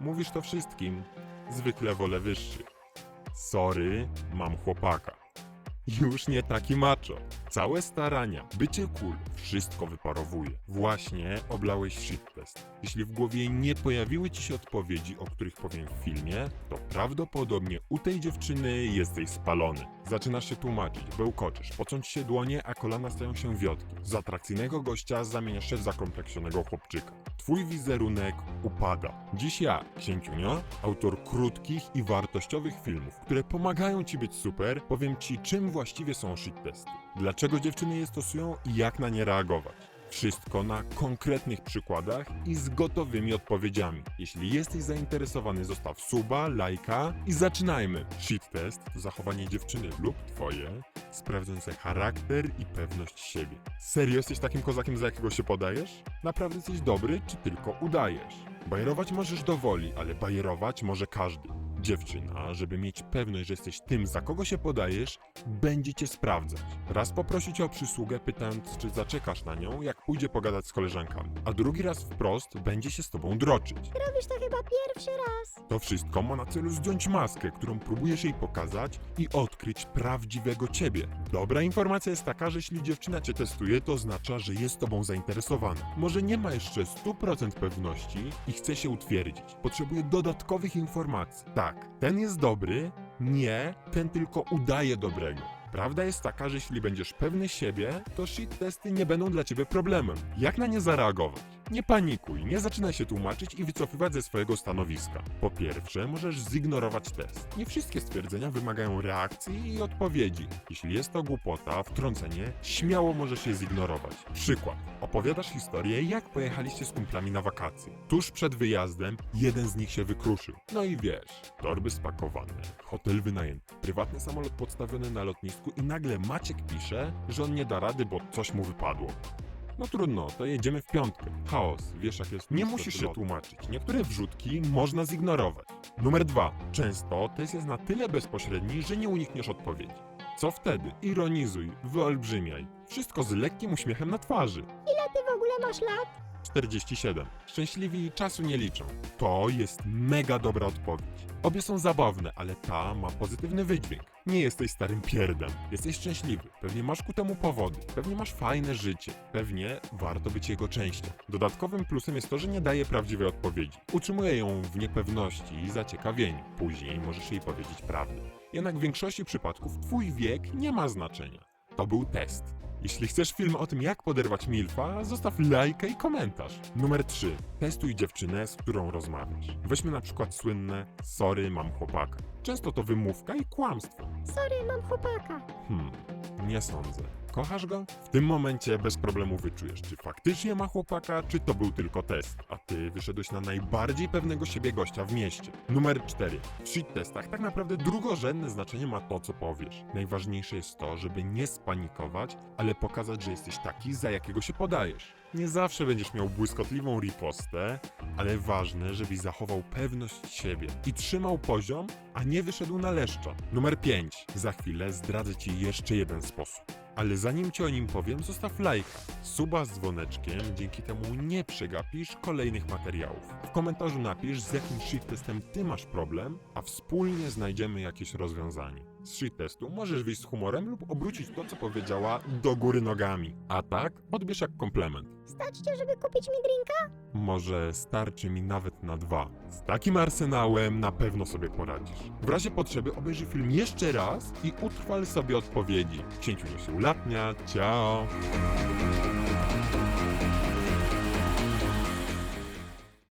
Mówisz to wszystkim. Zwykle wolę wyższych. Sorry, mam chłopaka. Już nie taki macho. Całe starania, bycie cool, wszystko wyparowuje. Właśnie oblałeś shit test. Jeśli w głowie nie pojawiły ci się odpowiedzi, o których powiem w filmie, to prawdopodobnie u tej dziewczyny jesteś spalony. Zaczynasz się tłumaczyć, bełkoczysz, pocąć się dłonie, a kolana stają się wiotki. Z atrakcyjnego gościa zamieniasz się w zakompleksionego chłopczyka. Twój wizerunek upada. Dziś ja, Księciunio, autor krótkich i wartościowych filmów, które pomagają ci być super, powiem ci czym właściwie są shit testy. Dlaczego dziewczyny je stosują i jak na nie reagować. Wszystko na konkretnych przykładach i z gotowymi odpowiedziami. Jeśli jesteś zainteresowany, zostaw suba, lajka i zaczynajmy. Shit test to zachowanie dziewczyny lub twoje, sprawdzające charakter i pewność siebie. Serio jesteś takim kozakiem, za jakiego się podajesz? Naprawdę jesteś dobry, czy tylko udajesz? Bajerować możesz do woli, ale bajerować może każdy. Dziewczyna, żeby mieć pewność, że jesteś tym, za kogo się podajesz, będzie cię sprawdzać. Raz poprosi cię o przysługę, pytając, czy zaczekasz na nią, jak pójdzie pogadać z koleżankami. A drugi raz wprost będzie się z tobą droczyć. Robisz to chyba pierwszy raz. To wszystko ma na celu zdjąć maskę, którą próbujesz jej pokazać i odkryć prawdziwego ciebie. Dobra informacja jest taka, że jeśli dziewczyna cię testuje, to oznacza, że jest tobą zainteresowana. Może nie ma jeszcze 100% pewności i chce się utwierdzić. Potrzebuje dodatkowych informacji. Tak, ten jest dobry, nie, ten tylko udaje dobrego. Prawda jest taka, że jeśli będziesz pewny siebie, to shit testy nie będą dla ciebie problemem. Jak na nie zareagować? Nie panikuj, nie zaczynaj się tłumaczyć i wycofywać ze swojego stanowiska. Po pierwsze, możesz zignorować test. Nie wszystkie stwierdzenia wymagają reakcji i odpowiedzi. Jeśli jest to głupota, wtrącenie, śmiało możesz je zignorować. Przykład. Opowiadasz historię, jak pojechaliście z kumplami na wakacje. Tuż przed wyjazdem jeden z nich się wykruszył. No i wiesz, torby spakowane, hotel wynajęty, prywatny samolot podstawiony na lotnisku i nagle Maciek pisze, że on nie da rady, bo coś mu wypadło. No trudno, to jedziemy w piątkę. Chaos, wiesz jak jest. Nie musisz się tłumaczyć. Niektóre wrzutki można zignorować. Numer dwa. Często test jest na tyle bezpośredni, że nie unikniesz odpowiedzi. Co wtedy? Ironizuj, wyolbrzymiaj. Wszystko z lekkim uśmiechem na twarzy. Ile ty w ogóle masz lat? 47. Szczęśliwi czasu nie liczą. To jest mega dobra odpowiedź. Obie są zabawne, ale ta ma pozytywny wydźwięk. Nie jesteś starym pierdem. Jesteś szczęśliwy. Pewnie masz ku temu powody. Pewnie masz fajne życie. Pewnie warto być jego częścią. Dodatkowym plusem jest to, że nie daje prawdziwej odpowiedzi. Utrzymuje ją w niepewności i zaciekawieniu. Później możesz jej powiedzieć prawdę. Jednak w większości przypadków twój wiek nie ma znaczenia. To był test. Jeśli chcesz film o tym, jak poderwać milfa, zostaw lajkę i komentarz. Numer 3. Testuj dziewczynę, z którą rozmawiasz. Weźmy na przykład słynne Sorry, mam chłopaka. Często to wymówka i kłamstwo. Sorry, mam chłopaka. Hmm, nie sądzę. Kochasz go? W tym momencie bez problemu wyczujesz, czy faktycznie ma chłopaka, czy to był tylko test, a ty wyszedłeś na najbardziej pewnego siebie gościa w mieście. Numer 4. W shit testach tak naprawdę drugorzędne znaczenie ma to, co powiesz. Najważniejsze jest to, żeby nie spanikować, ale pokazać, że jesteś taki, za jakiego się podajesz. Nie zawsze będziesz miał błyskotliwą ripostę, ale ważne, żebyś zachował pewność siebie i trzymał poziom, a nie wyszedł na leszcza. Numer 5. Za chwilę zdradzę ci jeszcze jeden sposób. Ale zanim ci o nim powiem, zostaw lajka, suba z dzwoneczkiem, dzięki temu nie przegapisz kolejnych materiałów. W komentarzu napisz, z jakim shit testem ty masz problem, a wspólnie znajdziemy jakieś rozwiązanie. Z shit testu możesz wyjść z humorem lub obrócić to, co powiedziała, do góry nogami. A tak, odbierz jak komplement. Stać cię, żeby kupić mi drinka? Może starczy mi nawet na dwa. Z takim arsenałem na pewno sobie poradzisz. W razie potrzeby obejrzyj film jeszcze raz i utrwal sobie odpowiedzi. Księciu się ulatnia, ciao!